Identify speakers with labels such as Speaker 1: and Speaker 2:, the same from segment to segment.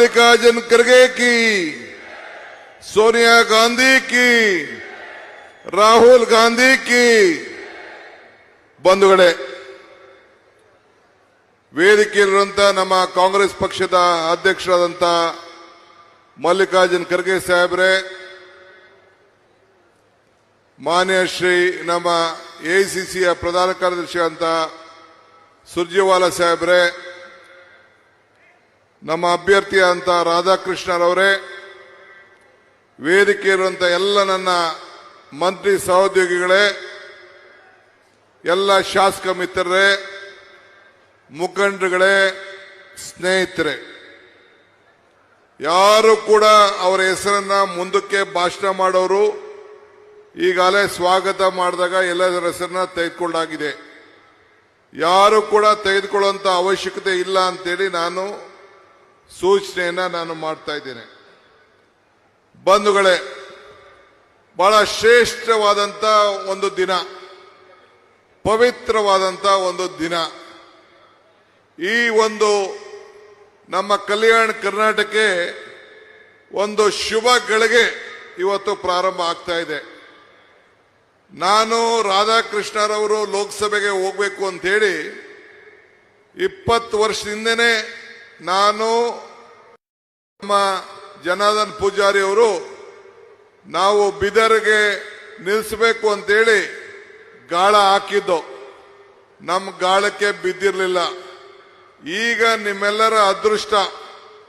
Speaker 1: मल्लिकार्जुन खड़गे की सोनिया गांधी की ರಾಹುಲ್ ಗಾಂಧಿ ಕಿ ಬಂಧುಗಳೇ ವೇದಿಕೆಯಲ್ಲಿರುವಂತ ನಮ್ಮ ಕಾಂಗ್ರೆಸ್ ಪಕ್ಷದ ಅಧ್ಯಕ್ಷರಾದಂತ ಮಲ್ಲಿಕಾರ್ಜುನ್ ಖರ್ಗೆ ಸಾಹೇಬ್ರೆ ಮಾನ್ಯ ಶ್ರೀ ನಮ್ಮ ಎಐಸಿಸಿಯ ಪ್ರಧಾನ ಕಾರ್ಯದರ್ಶಿ ಅಂತ ಸುರ್ಜೇವಾಲಾ ಸಾಹೇಬ್ರೆ ನಮ್ಮ ಅಭ್ಯರ್ಥಿ ಅಂತ ರಾಧಾಕೃಷ್ಣರವರೇ ವೇದಿಕೆ ಇರುವಂಥ ಎಲ್ಲ ನನ್ನ ಮಂತ್ರಿ ಸಹೋದ್ಯೋಗಿಗಳೇ, ಎಲ್ಲ ಶಾಸಕ ಮಿತ್ರರೇ, ಮುಖಂಡರುಗಳೇ, ಸ್ನೇಹಿತರೆ, ಯಾರು ಕೂಡ ಅವರ ಹೆಸರನ್ನ ಮುಂದಕ್ಕೆ ಭಾಷಣ ಮಾಡೋರು ಈಗಾಗಲೇ ಸ್ವಾಗತ ಮಾಡಿದಾಗ ಎಲ್ಲರ ಹೆಸರನ್ನ ತೆಗೆದುಕೊಂಡಾಗಿದೆ ಯಾರು ಕೂಡ ತೆಗೆದುಕೊಳ್ಳುವಂತ ಅವಶ್ಯಕತೆ ಇಲ್ಲ ಅಂತೇಳಿ ನಾನು ಸೂಚನೆಯನ್ನ ನಾನು ಮಾಡ್ತಾ ಇದ್ದೇನೆ. ಬಂಧುಗಳೇ, ಬಹಳ ಶ್ರೇಷ್ಠವಾದಂಥ ಒಂದು ದಿನ ಪವಿತ್ರವಾದಂಥ ಒಂದು ದಿನ. ಈ ಒಂದು ನಮ್ಮ ಕಲ್ಯಾಣ ಕರ್ನಾಟಕಕ್ಕೆ ಒಂದು ಶುಭ ಗಳಿಗೆ ಇವತ್ತು ಪ್ರಾರಂಭ ಆಗ್ತಾ ಇದೆ. ನಾನು ರಾಧಾಕೃಷ್ಣರವರು ಲೋಕಸಭೆಗೆ ಹೋಗಬೇಕು ಅಂತೇಳಿ ಇಪ್ಪತ್ತು ವರ್ಷದಿಂದನೇ ನಾನು ನಮ್ಮ ಜನಾರ್ದನ್ ಪೂಜಾರಿ ಅವರು ನಾವು ಬಿದರ್ಗೆ ನಿಲ್ಲಿಸಬೇಕು ಅಂತೇಳಿ ಗಾಳ ಹಾಕಿದ್ದು. ನಮ್ಮ ಗಾಳಕ್ಕೆ ಬಿದ್ದಿರಲಿಲ್ಲ. ಈಗ ನಿಮ್ಮೆಲ್ಲರ ಅದೃಷ್ಟ.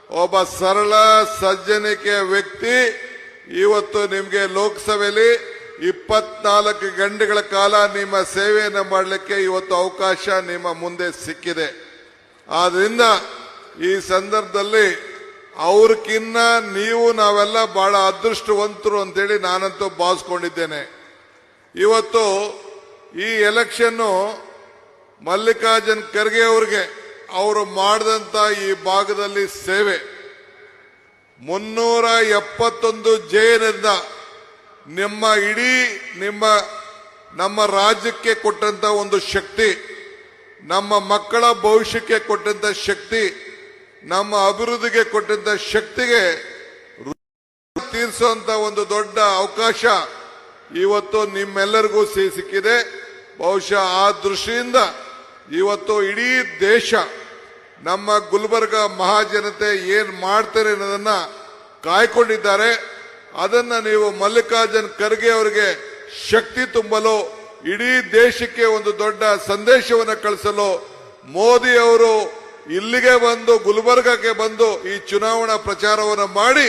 Speaker 1: ಒಬ್ಬ ಸರಳ ಸಜ್ಜನಿಕೆಯ ವ್ಯಕ್ತಿ ಇವತ್ತು ನಿಮಗೆ ಲೋಕಸಭೆಯಲ್ಲಿ ಇಪ್ಪತ್ನಾಲ್ಕು ಗಂಟೆಗಳ ಕಾಲ ನಿಮ್ಮ ಸೇವೆಯನ್ನು ಮಾಡಲಿಕ್ಕೆ ಇವತ್ತು ಅವಕಾಶ ನಿಮ್ಮ ಮುಂದೆ ಸಿಕ್ಕಿದೆ. ಆದ್ರಿಂದ ಈ ಸಂದರ್ಭದಲ್ಲಿ ಅವ್ರಕ್ಕಿನ್ನ ನೀವು ನಾವೆಲ್ಲ ಬಹಳ ಅದೃಷ್ಟವಂತರು ಅಂತೇಳಿ ನಾನಂತೂ ಭಾವಿಸ್ಕೊಂಡಿದ್ದೇನೆ. ಇವತ್ತು ಈ ಎಲೆಕ್ಷನ್ನು ಮಲ್ಲಿಕಾರ್ಜುನ್ ಖರ್ಗೆ ಅವ್ರಿಗೆ ಅವರು ಮಾಡಿದಂತ ಈ ಭಾಗದಲ್ಲಿ ಸೇವೆ. ಮುನ್ನೂರ ಎಪ್ಪತ್ತೊಂದು ಜೈನಿಂದ ನಿಮ್ಮ ಇಡೀ ನಿಮ್ಮ, ನಮ್ಮ ರಾಜ್ಯಕ್ಕೆ ಕೊಟ್ಟಂತ ಒಂದು ಶಕ್ತಿ, ನಮ್ಮ ಮಕ್ಕಳ ಭವಿಷ್ಯಕ್ಕೆ ಕೊಟ್ಟಂತ ಶಕ್ತಿ ನಮ್ಮ ಅಭಿವೃದ್ಧಿಗೆ ಕೊಟ್ಟಿದ್ದ ಶಕ್ತಿಗೆ ತೀರಿಸುವಂತ ಒಂದು ದೊಡ್ಡ ಅವಕಾಶ ಇವತ್ತು ನಿಮ್ಮೆಲ್ಲರಿಗೂ ಸಿಕ್ಕಿದೆ. ಬಹುಶಃ ಆ ದೃಷ್ಟಿಯಿಂದ ಇವತ್ತು ಇಡೀ ದೇಶ ನಮ್ಮ ಗುಲ್ಬರ್ಗ ಮಹಾಜನತೆ ಏನ್ ಮಾಡ್ತಾರೆ ಅನ್ನೋದನ್ನ ಕಾಯ್ಕೊಂಡಿದ್ದಾರೆ. ಅದನ್ನ ನೀವು ಮಲ್ಲಿಕಾರ್ಜುನ್ ಖರ್ಗೆ ಅವರಿಗೆ ಶಕ್ತಿ ತುಂಬಲು, ಇಡೀ ದೇಶಕ್ಕೆ ಒಂದು ದೊಡ್ಡ ಸಂದೇಶವನ್ನು ಕಳಿಸಲು ಮೋದಿ ಅವರು ಇಲ್ಲಿಗೆ ಬಂದು, ಗುಲ್ಬರ್ಗಕ್ಕೆ ಬಂದು ಈ ಚುನಾವಣಾ ಪ್ರಚಾರವನ್ನು ಮಾಡಿ,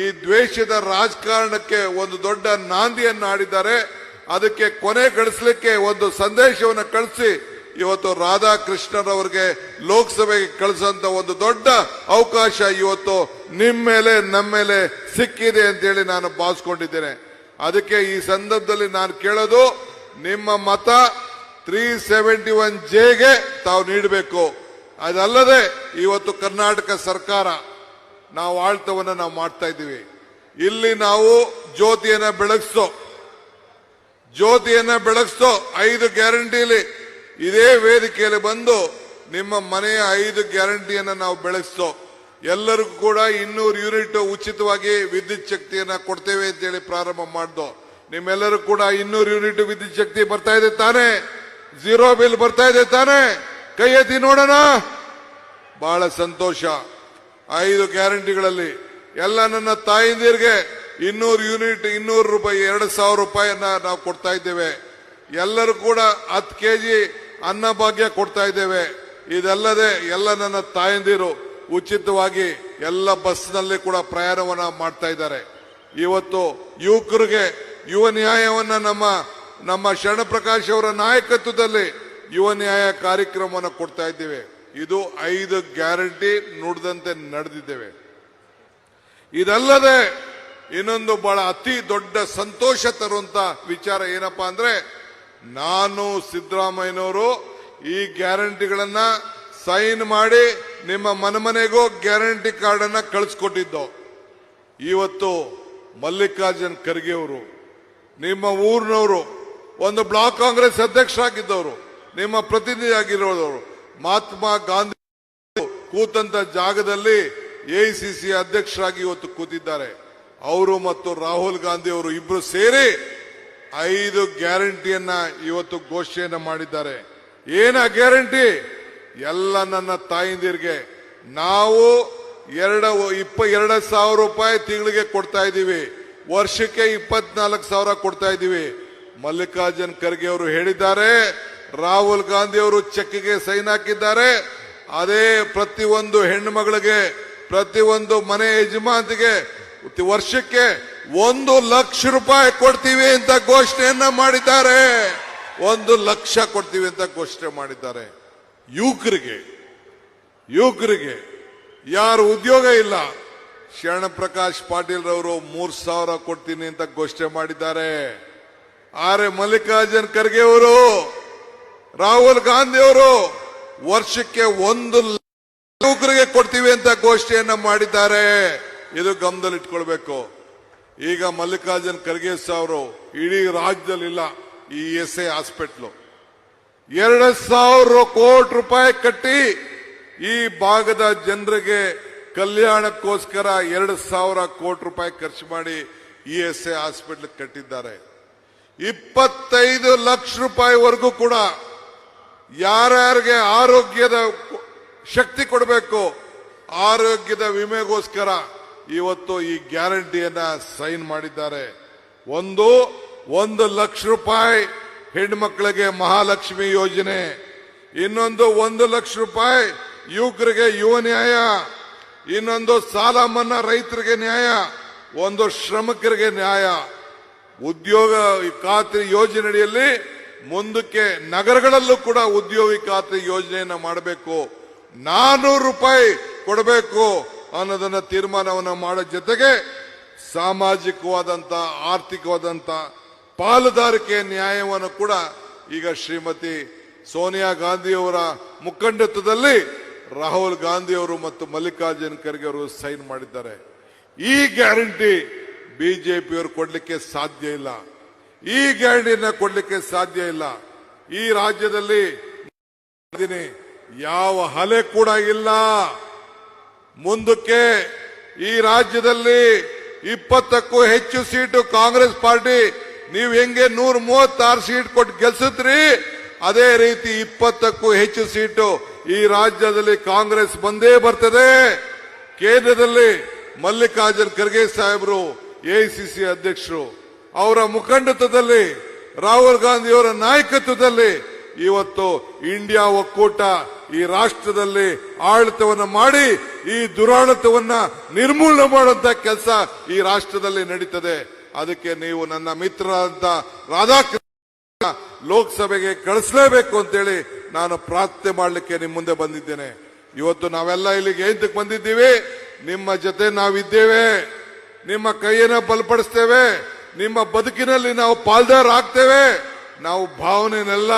Speaker 1: ಈ ದ್ವೇಷದ ರಾಜಕಾರಣಕ್ಕೆ ಒಂದು ದೊಡ್ಡ ನಾಂದಿಯನ್ನು ಆಡಿದ್ದಾರೆ ಅದಕ್ಕೆ ಕೊನೆ ಗಳಿಸಲಿಕ್ಕೆ ಒಂದು ಸಂದೇಶವನ್ನು ಕಳಿಸಿ, ಇವತ್ತು ರಾಧಾಕೃಷ್ಣರವರಿಗೆ ಲೋಕಸಭೆಗೆ ಕಳಿಸಂತ ಒಂದು ದೊಡ್ಡ ಅವಕಾಶ ಇವತ್ತು ನಿಮ್ಮ ಮೇಲೆ ನಮ್ಮ ಮೇಲೆ ಸಿಕ್ಕಿದೆ ಅಂತೇಳಿ ನಾನು ಭಾವಿಸ್ಕೊಂಡಿದ್ದೇನೆ. ಅದಕ್ಕೆ ಈ ಸಂದರ್ಭದಲ್ಲಿ ನಾನು ಕೇಳೋದು, ನಿಮ್ಮ ಮತ ತ್ರೀ ಸೆವೆಂಟಿ ಒನ್ ಜೆಗೆ ತಾವು ನೀಡಬೇಕು. ಅದಲ್ಲದೆ ಇವತ್ತು ಕರ್ನಾಟಕ ಸರ್ಕಾರ ನಾವು ಆಳ್ತವನ್ನ ನಾವು ಮಾಡ್ತಾ ಇದ್ದೀವಿ. ಇಲ್ಲಿ ನಾವು ಜ್ಯೋತಿಯನ್ನ ಬೆಳಗಿಸೋ ಜ್ಯೋತಿಯನ್ನ ಬೆಳಗಿಸೋ ಐದು ಗ್ಯಾರಂಟಿಲಿ ಇದೇ ವೇದಿಕೆಯಲ್ಲಿ ಬಂದು ನಿಮ್ಮ ಮನೆಯ ಐದು ಗ್ಯಾರಂಟಿಯನ್ನ ನಾವು ಬೆಳಗಿಸೋ. ಎಲ್ಲರಿಗೂ ಕೂಡ ಇನ್ನೂರು ಯೂನಿಟ್ ಉಚಿತವಾಗಿ ವಿದ್ಯುತ್ ಶಕ್ತಿಯನ್ನ ಕೊಡ್ತೇವೆ ಅಂತೇಳಿ ಪ್ರಾರಂಭ ಮಾಡ್ದು. ನಿಮ್ಮೆಲ್ಲರೂ ಕೂಡ ಇನ್ನೂರು ಯೂನಿಟ್ ವಿದ್ಯುತ್ ಶಕ್ತಿ ಬರ್ತಾ ಇದೆ ತಾನೇ? ಝೀರೋ ಬಿಲ್ ಬರ್ತಾ ಇದೆ ತಾನೇ? ಕೈ ಎತ್ತಿ ನೋಡೋಣ. ಬಹಳ ಸಂತೋಷ. ಐದು ಗ್ಯಾರಂಟಿಗಳಲ್ಲಿ ಎಲ್ಲ ನನ್ನ ತಾಯಿಂದಿರಿಗೆ ಇನ್ನೂರು ಯೂನಿಟ್, ಇನ್ನೂರು ರೂಪಾಯಿ, ಎರಡು ಸಾವಿರ ರೂಪಾಯಿಯನ್ನ ನಾವು ಕೊಡ್ತಾ ಇದ್ದೇವೆ. ಎಲ್ಲರೂ ಕೂಡ ಹತ್ತು ಕೆ ಕೆಜಿ ಅನ್ನಭಾಗ್ಯ ಕೊಡ್ತಾ ಇದ್ದೇವೆ. ಇದಲ್ಲದೆ ಎಲ್ಲ ನನ್ನ ತಾಯಂದಿರು ಉಚಿತವಾಗಿ ಎಲ್ಲ ಬಸ್ನಲ್ಲಿ ಕೂಡ ಪ್ರಯಾಣವನ್ನ ಮಾಡ್ತಾ ಇದ್ದಾರೆ. ಇವತ್ತು ಯುವಕರಿಗೆ ಯುವ ನ್ಯಾಯವನ್ನ ನಮ್ಮ ನಮ್ಮ ಶರಣಪ್ರಕಾಶ್ ಅವರ ನಾಯಕತ್ವದಲ್ಲಿ ಯುವ ನ್ಯಾಯ ಕಾರ್ಯಕ್ರಮವನ್ನು ಕೊಡ್ತಾ ಇದ್ದೇವೆ. ಇದು ಐದು ಗ್ಯಾರಂಟಿ ನುಡಿದಂತೆ ನಡೆದಿದ್ದೇವೆ. ಇದಲ್ಲದೆ ಇನ್ನೊಂದು ಬಹಳ ಅತಿ ದೊಡ್ಡ ಸಂತೋಷ ತರುವಂತ ವಿಚಾರ ಏನಪ್ಪಾ ಅಂದ್ರೆ ನಾನು ಸಿದ್ದರಾಮಯ್ಯನವರು ಈ ಗ್ಯಾರಂಟಿಗಳನ್ನ ಸೈನ್ ಮಾಡಿ ನಿಮ್ಮ ಮನೆಮನೆಗೂ ಗ್ಯಾರಂಟಿ ಕಾರ್ಡ್ ಅನ್ನ ಕಳಿಸ್ಕೊಟ್ಟಿದ್ದು. ಇವತ್ತು ಮಲ್ಲಿಕಾರ್ಜುನ್ ಖರ್ಗೆ ಅವರು, ನಿಮ್ಮ ಊರಿನವರು, ಒಂದು ಬ್ಲಾಕ್ ಕಾಂಗ್ರೆಸ್ ಅಧ್ಯಕ್ಷರಾಗಿದ್ದವರು ನಿಮ್ಮ ಪ್ರತಿನಿಧಿ ಆಗಿರೋರು ಮಹಾತ್ಮ ಗಾಂಧಿ ಕೂತಂತ ಜಾಗದಲ್ಲಿ ಎಐಸಿಸಿ ಅಧ್ಯಕ್ಷರಾಗಿ ಇವತ್ತು ಕೂತಿದ್ದಾರೆ. ಅವರು ಮತ್ತು ರಾಹುಲ್ ಗಾಂಧಿ ಅವರು ಇಬ್ರು ಸೇರಿ ಐದು ಗ್ಯಾರಂಟಿಯನ್ನ ಇವತ್ತು ಘೋಷಣೆಯನ್ನ ಮಾಡಿದ್ದಾರೆ. ಏನ ಗ್ಯಾರಂಟಿ? ಎಲ್ಲ ನನ್ನ ತಾಯಿಂದಿರಿಗೆ ನಾವು ಎರಡ ಇಪ್ಪ ಎರಡು ಸಾವಿರ ರೂಪಾಯಿ ತಿಂಗಳಿಗೆ ಕೊಡ್ತಾ ಇದ್ದೀವಿ. ವರ್ಷಕ್ಕೆ ಇಪ್ಪತ್ನಾಲ್ಕು ಸಾವಿರ ಕೊಡ್ತಾ ಇದ್ದೀವಿ. ಮಲ್ಲಿಕಾರ್ಜುನ್ ಖರ್ಗೆ ಅವರು ಹೇಳಿದ್ದಾರೆ ರಾಹುಲ್ ಗಾಂಧಿ ಅವರು ಚೆಕ್ಗೆ ಸೈನ್ ಹಾಕಿದ್ದಾರೆ. ಅದೇ ಪ್ರತಿಯೊಂದು ಹೆಣ್ಣು ಮಗಳಿಗೆ ಪ್ರತಿಯೊಂದು ಮನೆ ಯಜಮಾಂತಿಗೆ ವರ್ಷಕ್ಕೆ ಒಂದು ಲಕ್ಷ ರೂಪಾಯಿ ಕೊಡ್ತೀವಿ ಅಂತ ಘೋಷಣೆಯನ್ನ ಮಾಡಿದ್ದಾರೆ. ಒಂದು ಲಕ್ಷ ಕೊಡ್ತೀವಿ ಅಂತ ಘೋಷಣೆ ಮಾಡಿದ್ದಾರೆ. ಯುವಕರಿಗೆ ಯುವಕರಿಗೆ ಯಾರು ಉದ್ಯೋಗ ಇಲ್ಲ ಶರಣ ಪ್ರಕಾಶ್ ಪಾಟೀಲ್ ರವರು ಮೂರ್ ಸಾವಿರ ಕೊಡ್ತೀನಿ ಅಂತ ಘೋಷಣೆ ಮಾಡಿದ್ದಾರೆ. ಆರೆ ಮಲ್ಲಿಕಾರ್ಜುನ್ ಖರ್ಗೆ ಅವರು ರಾಹುಲ್ ಗಾಂಧಿ ಅವರು ವರ್ಷಕ್ಕೆ ಒಂದು ನೌಕರಿಗೆ ಕೊಡ್ತೀವಿ ಅಂತ ಗೋಷ್ಠಿಯನ್ನ ಮಾಡಿದ್ದಾರೆ. ಇದು ಗಮನದಲ್ಲಿಟ್ಕೊಳ್ಬೇಕು ಈಗ ಮಲ್ಲಿಕಾರ್ಜುನ್ ಖರ್ಗೆ ಅವರು ಇಡೀ ರಾಜ್ಯದಲ್ಲಿಲ್ಲ, ಈ ಎಸ್ ಎ ಹಾಸ್ಪಿಟ್ಲು. ಎರಡು ಸಾವಿರ ಕೋಟಿ ರೂಪಾಯಿ ಕಟ್ಟಿ ಈ ಭಾಗದ ಜನರಿಗೆ ಕಲ್ಯಾಣಕ್ಕೋಸ್ಕರ ಎರಡು ಸಾವಿರ ಕೋಟಿ ರೂಪಾಯಿ ಖರ್ಚು ಮಾಡಿ ಇ ಎಸ್ ಎ ಹಾಸ್ಪಿಟ್ಲ್ ಕಟ್ಟಿದ್ದಾರೆ. ಇಪ್ಪತ್ತೈದು ಲಕ್ಷ ರೂಪಾಯಿವರೆಗೂ ಕೂಡ ಯಾರ್ಯಾರಿಗೆ ಆರೋಗ್ಯದ ಶಕ್ತಿ ಕೊಡಬೇಕು, ಆರೋಗ್ಯದ ವಿಮೆಗೋಸ್ಕರ ಇವತ್ತು ಈ ಗ್ಯಾರಂಟಿಯನ್ನ ಸೈನ್ ಮಾಡಿದ್ದಾರೆ. ಒಂದು ಒಂದು ಲಕ್ಷ ರೂಪಾಯಿ ಹೆಣ್ಮಕ್ಳಿಗೆ ಮಹಾಲಕ್ಷ್ಮಿ ಯೋಜನೆ, ಇನ್ನೊಂದು ಒಂದು ಲಕ್ಷ ರೂಪಾಯಿ ಯುವಕರಿಗೆ ಯುವ ನ್ಯಾಯ, ಇನ್ನೊಂದು ಸಾಲ ಮನ್ನಾ ರೈತರಿಗೆ ನ್ಯಾಯ, ಒಂದು ಶ್ರಮಿಕರಿಗೆ ನ್ಯಾಯ. ಉದ್ಯೋಗ ಖಾತ್ರಿ ಯೋಜನೆಯಲ್ಲಿ ಮುಂದಕ್ಕೆ ನಗರಗಳಲ್ಲೂ ಕೂಡ ಉದ್ಯೋಗಿ ಖಾತೆ ಯೋಜನೆಯನ್ನ ಮಾಡಬೇಕು. ನಾನೂರು ರೂಪಾಯಿ ಕೊಡಬೇಕು ಅನ್ನೋದನ್ನ ತೀರ್ಮಾನವನ್ನು ಮಾಡೋ ಜೊತೆಗೆ ಸಾಮಾಜಿಕವಾದಂತ, ಆರ್ಥಿಕವಾದಂತ ಪಾಲುದಾರಿಕೆ ನ್ಯಾಯವನ್ನು ಕೂಡ ಈಗ ಶ್ರೀಮತಿ ಸೋನಿಯಾ ಗಾಂಧಿಯವರ ಮುಖಂಡತ್ವದಲ್ಲಿ ರಾಹುಲ್ ಗಾಂಧಿ ಅವರು ಮತ್ತು ಮಲ್ಲಿಕಾರ್ಜುನ್ ಖರ್ಗೆ ಅವರು ಸೈನ್ ಮಾಡಿದ್ದಾರೆ. ಈ ಗ್ಯಾರಂಟಿ ಬಿಜೆಪಿಯವರು ಕೊಡಲಿಕ್ಕೆ ಸಾಧ್ಯ ಇಲ್ಲ. ಈ ಗ್ಯಾರಂಟಿಯನ್ನ ಕೊಡ್ಲಿಕ್ಕೆ ಸಾಧ್ಯ ಇಲ್ಲ. ಈ ರಾಜ್ಯದಲ್ಲಿ ಯಾವ ಹಲೆ ಕೂಡ ಇಲ್ಲ. ಮುಂದಕ್ಕೆ ಈ ರಾಜ್ಯದಲ್ಲಿ ಇಪ್ಪತ್ತಕ್ಕೂ ಹೆಚ್ಚು ಸೀಟು ಕಾಂಗ್ರೆಸ್ ಪಾರ್ಟಿ. ನೀವು ಹೆಂಗೆ ನೂರ ಮೂವತ್ತಾರು ಸೀಟ್ ಕೊಟ್ಟು ಗೆಲ್ಸಿದ್ರಿ? ಅದೇ ರೀತಿ ಇಪ್ಪತ್ತಕ್ಕೂ ಹೆಚ್ಚು ಸೀಟು ಈ ರಾಜ್ಯದಲ್ಲಿ ಕಾಂಗ್ರೆಸ್ ಬಂದೇ ಬರ್ತದೆ. ಕೇಂದ್ರದಲ್ಲಿ ಮಲ್ಲಿಕಾರ್ಜುನ್ ಖರ್ಗೆ ಸಾಹೇಬರು ಎಐಸಿಸಿ ಅಧ್ಯಕ್ಷರು. ಅವರ ಮುಖಂಡತ್ವದಲ್ಲಿ, ರಾಹುಲ್ ಗಾಂಧಿಯವರ ನಾಯಕತ್ವದಲ್ಲಿ ಇವತ್ತು ಇಂಡಿಯಾ ಒಕ್ಕೂಟ ಈ ರಾಷ್ಟ್ರದಲ್ಲಿ ಆಡಳಿತವನ್ನು ಮಾಡಿ, ಈ ದುರಾಡಳಿತವನ್ನ ನಿರ್ಮೂಲನೆ ಮಾಡುವಂತ ಕೆಲಸ ಈ ರಾಷ್ಟ್ರದಲ್ಲಿ ನಡೀತದೆ. ಅದಕ್ಕೆ ನೀವು ನನ್ನ ಮಿತ್ರರಾದಂತ ರಾಧಾಕೃಷ್ಣ ಲೋಕಸಭೆಗೆ ಕಳಿಸಲೇಬೇಕು ಅಂತೇಳಿ ನಾನು ಪ್ರಾರ್ಥನೆ ಮಾಡಲಿಕ್ಕೆ ನಿಮ್ಮ ಮುಂದೆ ಬಂದಿದ್ದೇನೆ. ಇವತ್ತು ನಾವೆಲ್ಲ ಇಲ್ಲಿಗೆ ಏಂತಕ್ಕೆ ಬಂದಿದ್ದೀವಿ? ನಿಮ್ಮ ಜೊತೆ ನಾವಿದ್ದೇವೆ. ನಿಮ್ಮ ಕೈಯನ್ನ ಬಲಪಡಿಸ್ತೇವೆ. ನಿಮ್ಮ ಬದುಕಿನಲ್ಲಿ ನಾವು ಪಾಲ್ದಾರ ಆಗ್ತೇವೆ. ನಾವು ಭಾವನೆನೆಲ್ಲ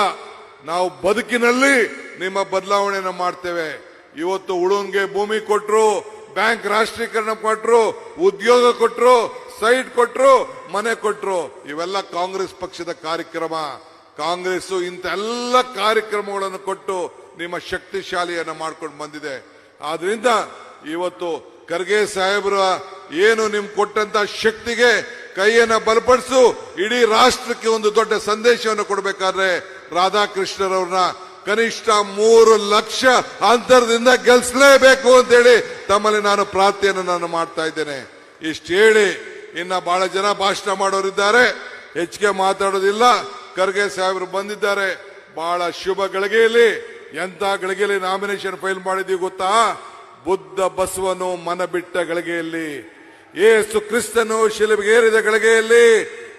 Speaker 1: ನಾವು ಬದುಕಿನಲ್ಲಿ ನಿಮ್ಮ ಬದಲಾವಣೆಯನ್ನು ಮಾಡ್ತೇವೆ. ಇವತ್ತು ಉಳುನ್ಗೆ ಭೂಮಿ ಕೊಟ್ರು, ಬ್ಯಾಂಕ್ ರಾಷ್ಟ್ರೀಕರಣ ಕೊಟ್ರು, ಉದ್ಯೋಗ ಕೊಟ್ರು, ಸೈಟ್ ಕೊಟ್ರು, ಮನೆ ಕೊಟ್ರು. ಇವೆಲ್ಲ ಕಾಂಗ್ರೆಸ್ ಪಕ್ಷದ ಕಾರ್ಯಕ್ರಮ. ಕಾಂಗ್ರೆಸ್ ಇಂಥ ಎಲ್ಲ ಕಾರ್ಯಕ್ರಮಗಳನ್ನು ಕೊಟ್ಟು ನಿಮ್ಮ ಶಕ್ತಿಶಾಲಿಯನ್ನು ಮಾಡ್ಕೊಂಡು ಬಂದಿದೆ. ಆದ್ರಿಂದ ಇವತ್ತು ಖರ್ಗೆ ಸಾಹೇಬ್ರ ಏನು ನಿಮ್ ಕೊಟ್ಟಂತ ಶಕ್ತಿಗೆ ಕೈಯನ್ನ ಬಲಪಡಿಸು. ಇಡೀ ರಾಷ್ಟ್ರಕ್ಕೆ ಒಂದು ದೊಡ್ಡ ಸಂದೇಶವನ್ನು ಕೊಡಬೇಕಾದ್ರೆ ರಾಧಾಕೃಷ್ಣರವ್ರನ್ನ ಕನಿಷ್ಠ ಮೂರು ಲಕ್ಷ ಅಂತರದಿಂದ ಗೆಲ್ಸಲೇಬೇಕು ಅಂತೇಳಿ ತಮ್ಮಲ್ಲಿ ನಾನು ಪ್ರಾರ್ಥನೆಯನ್ನು ನಾನು ಮಾಡ್ತಾ ಇದ್ದೇನೆ. ಇಷ್ಟು ಹೇಳಿ, ಇನ್ನ ಬಹಳ ಜನ ಭಾಷಣ ಮಾಡೋರಿದ್ದಾರೆ. ಹೆಚ್ಚಿಗೆ ಮಾತಾಡೋದಿಲ್ಲ. ಖರ್ಗೆ ಸಾಹೇಬರು ಬಂದಿದ್ದಾರೆ. ಬಹಳ ಶುಭ ಗಳಿಗೆಯಲ್ಲಿ. ಎಂತ ಗಳಿಗೆಯಲ್ಲಿ ನಾಮಿನೇಷನ್ ಫೈಲ್ ಮಾಡಿದೀವಿ ಗೊತ್ತಾ? ಬುದ್ಧ ಬಸವನು ಮನ ಬಿಟ್ಟ ಗಳಿಗೆಯಲ್ಲಿ. ಏಸು ಕ್ರಿಸ್ತನು ಶಿಲುಬೆಗೇರಿದ ಗಳಿಗೆಯಲ್ಲಿ,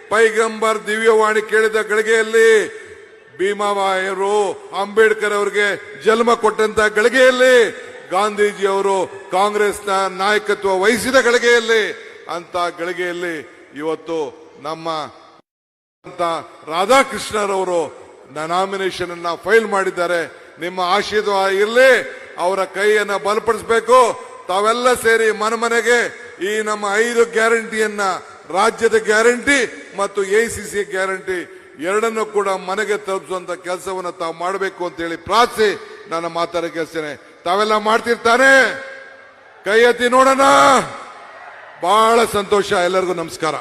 Speaker 1: ಪೈಗಂಬರ್ ದಿವ್ಯವಾಣಿ ಕೇಳಿದ ಗಳಿಗೆಯಲ್ಲಿ ಭೀಮಾಬಾಯರು ಅಂಬೇಡ್ಕರ್ ಅವರಿಗೆ ಜನ್ಮ ಕೊಟ್ಟಂತ ಗಳಿಗೆಯಲ್ಲಿ ಗಾಂಧೀಜಿ ಅವರು ಕಾಂಗ್ರೆಸ್ನ ನಾಯಕತ್ವ ವಹಿಸಿದ ಗಳಿಗೆಯಲ್ಲಿ, ಅಂತ ಗಳಿಗೆಯಲ್ಲಿ ಇವತ್ತು ನಮ್ಮ ರಾಧಾಕೃಷ್ಣರವರು ನಾಮಿನೇಷನ್ ಅನ್ನ ಫೈಲ್ ಮಾಡಿದ್ದಾರೆ. ನಿಮ್ಮ ಆಶೀರ್ವಾದ ಇರಲಿ, ಅವರ ಕೈಯನ್ನ ಬಲಪಡಿಸಬೇಕು. ತಾವೆಲ್ಲ ಸೇರಿ ಮನೆ ಮನೆಗೆ ಈ ನಮ್ಮ ಐದು ಗ್ಯಾರಂಟಿಯನ್ನ ರಾಜ್ಯದ ಗ್ಯಾರಂಟಿ ಮತ್ತು ಎಸಿಸಿ ಗ್ಯಾರಂಟಿ ಎರಡನ್ನೂ ಕೂಡ ಮನೆಗೆ ತಲುಪಿಸುವಂತ ಕೆಲಸವನ್ನು ತಾವು ಮಾಡಬೇಕು ಅಂತ ಹೇಳಿ ಪ್ರಾರ್ಥಿಸಿ ನನ್ನ ಮಾತಾಡ ಕೇಳ್ತೇನೆ ತಾವೆಲ್ಲ ಮಾಡ್ತಿರ್ತಾನೆ? ಕೈ ಎತ್ತಿ ನೋಡೋಣ. ಬಹಳ ಸಂತೋಷ. ಎಲ್ಲರಿಗೂ ನಮಸ್ಕಾರ.